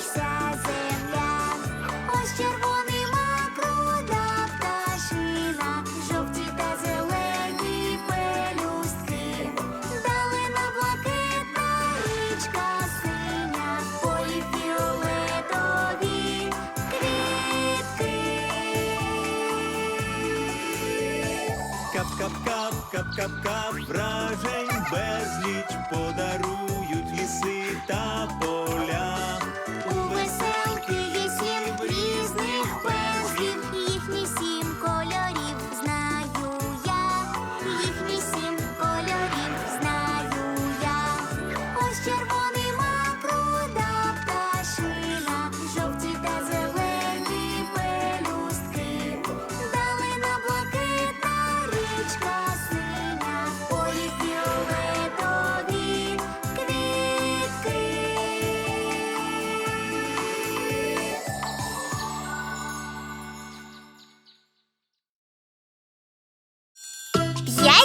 вся земля, ось червонима пруда пташина, жовті та зелені пелюстки, далина блакитна річка синя, полі фіолетові квітки. Кап-кап-кап, кап-кап-кап, вражень безліч подарують ліси та по...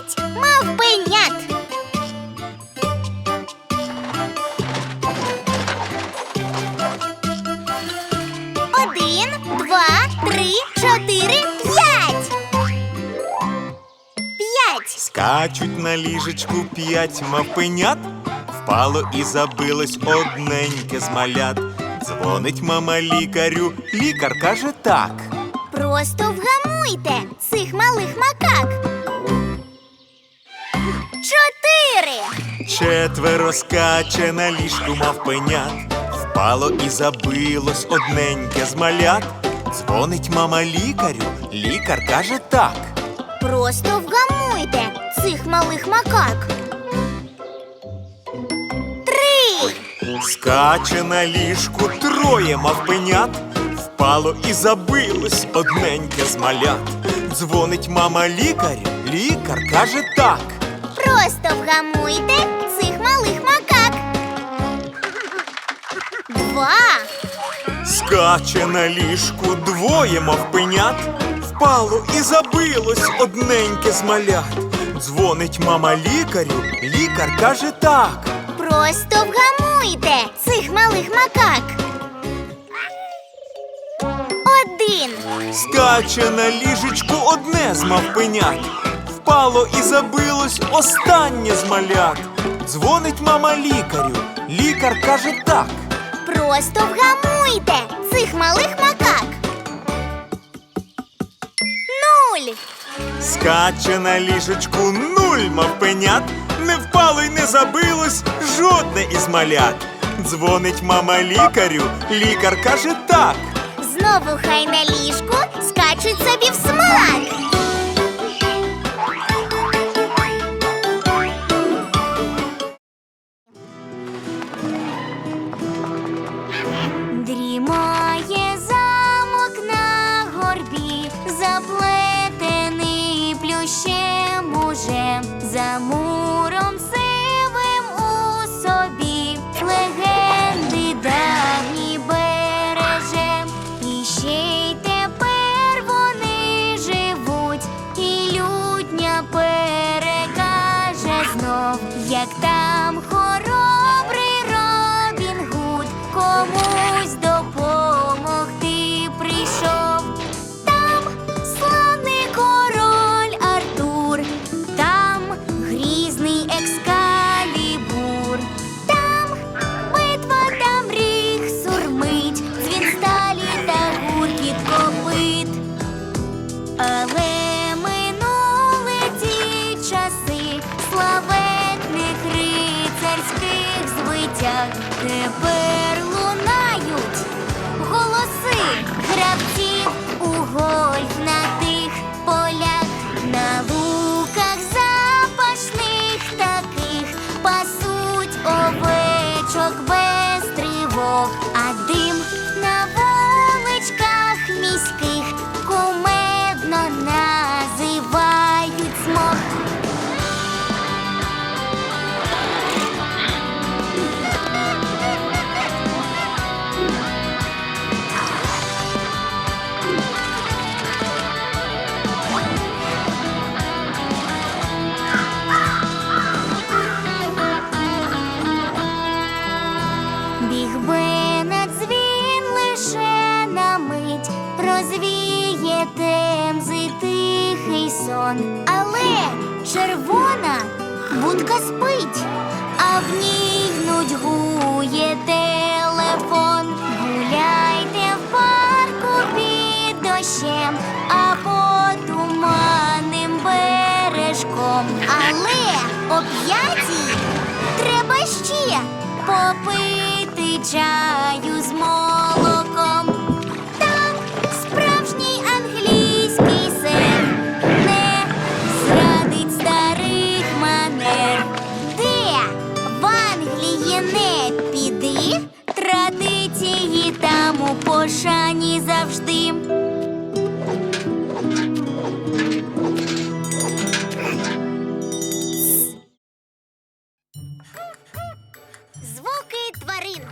П'ять мавпенят. Один, два, три, чотири, п'ять. П'ять. Скачуть на ліжечку п'ять мавпенят, впало і забилось одненьке з малят. Дзвонить мама лікарю, лікар каже так. Просто вгамуйте цих малих макак. Четверо скаче на ліжку мавпенят, впало і забилось одненьке з малят. Дзвонить мама лікарю, лікар каже так. Просто вгамуйте цих малих макак. Три. Скаче на ліжку троє мавпенят, впало і забилось одненьке з малят. Дзвонить мама лікарю, лікар каже так. Просто вгамуйте малих макак. Два. Скаче на ліжку двоє мавпенят, впало і забилось одненьке з малят. Дзвонить мама лікарю, лікар каже так. Просто вгамуйте цих малих макак. Один. Скаче на ліжечку одне з мавпенят. Впало і забилось останнє з малят. Дзвонить мама лікарю. Лікар каже так. Просто вгамуйте цих малих макак. Нуль. Скаче на ліжечку нуль мавпенят. Не впало й не забилось жодне із малят. Дзвонить мама лікарю. Лікар каже так. Знову хай на ліжку скачуть собі в смак. ранком. Але о п'ятій треба ще попити чаю з моря. Тварин.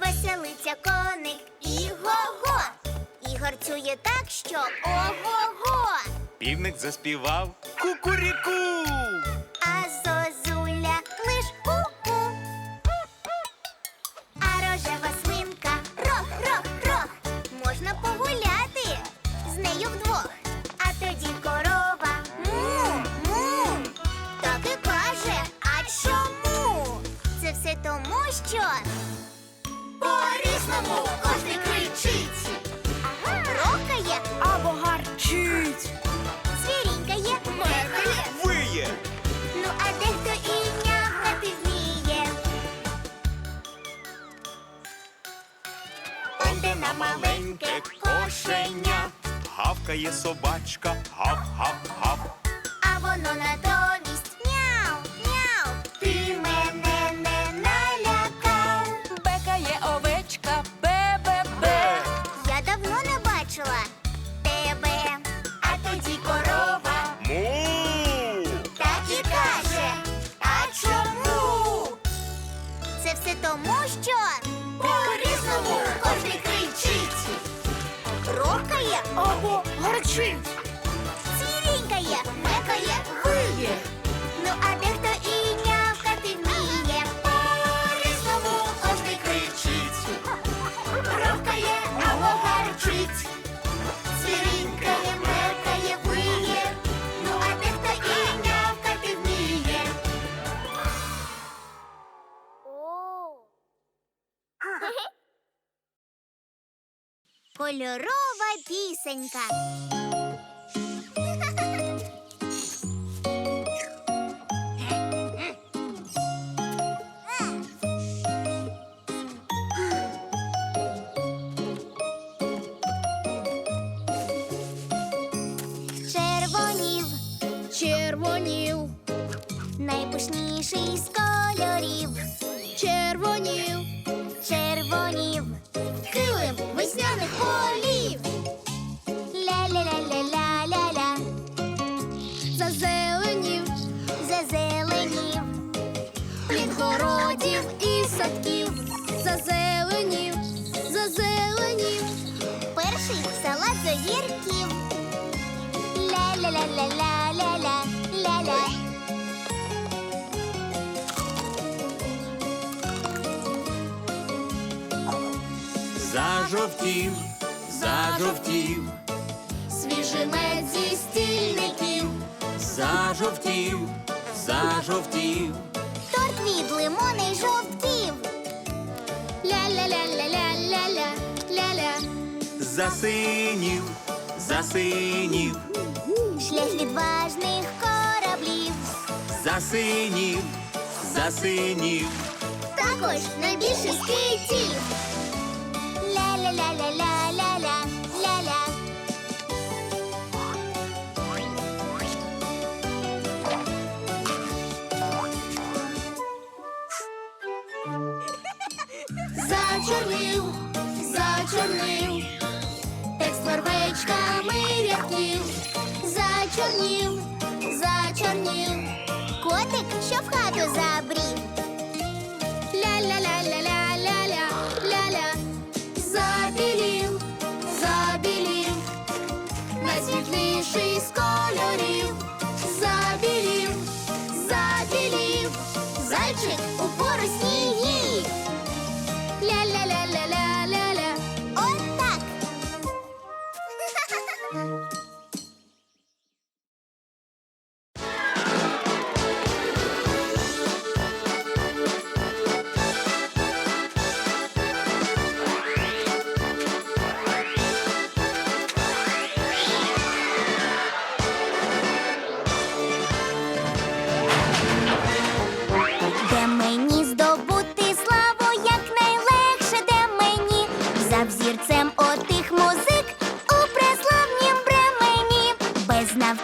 Веселиться коник і го-го. І горцює так, що ого-го. Півник заспівав кукуріку. Гавкає собачка, гав-гав-гав. А воно на няу, гарчить. Цвірінькає, мекає, виє. Ну, а дехто і нявкати вміє. По-різному кожний кричить. Рокає або гарчить. Цвірінькає, мекає, виє. Ну, а дехто і нявкати вміє. Кольорова пісенька. Найпишніший з кольорів. Червонів, червонів, килим весняних полів. Ля-ля-ля-ля-ля-ля-ля. Зазеленів, зазеленів, від городів і садків. Зазеленів, зазеленів. Перший салат з огірків. Ля-ля-ля-ля-ля-ля-ля, Зажовтів, зажовтів, Свіжий мед зі стільників. зажовтів, зажовтів. Торт від лимона й жовтків. Ля-ля-ля-ля-ля-ля-ля, ля-ля. Засинів, засинів, Шлях відважних кораблів. засинів, засинів. Також найбільше з Зачорнив, зачорнив, текст вервечками рядків. Зачорнів, зачорнів, котик, що в хату забрів. Ля-ля-ля-ля-ля-ля-ля,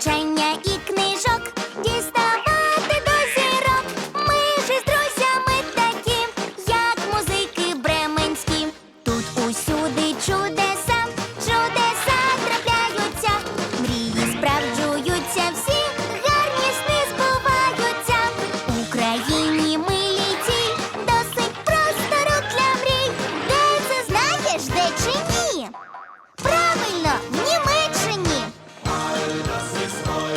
change. nossa história.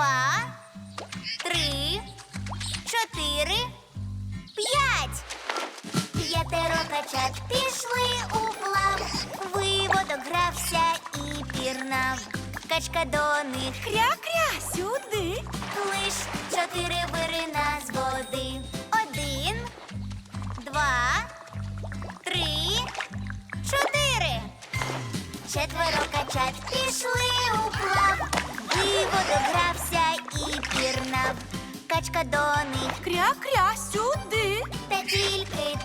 два, три, чотири, п'ять. П'ятеро качат пішли у плав. Виводок грався і пірнав. Качка до них кря-кря сюди. Лиш чотири вирина з води. Один, два, три, чотири. Четверо качат пішли у плав. Виводок грався собачка до. Кря-кря сюди. Та тільки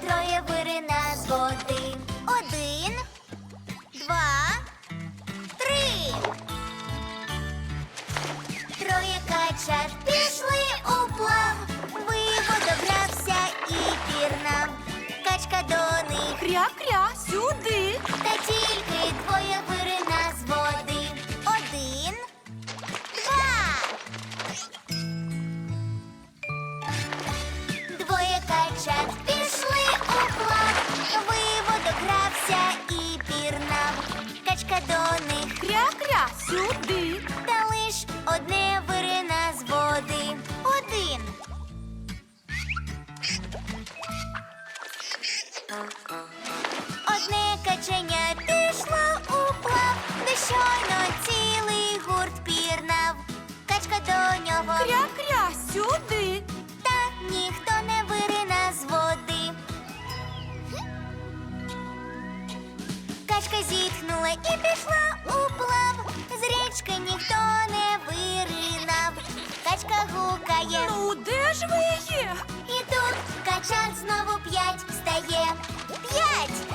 і пішла уплав. З річки ніхто не виринав. Качка гукає. Ну, де ж ви є? І тут качан знову п'ять стає. П'ять!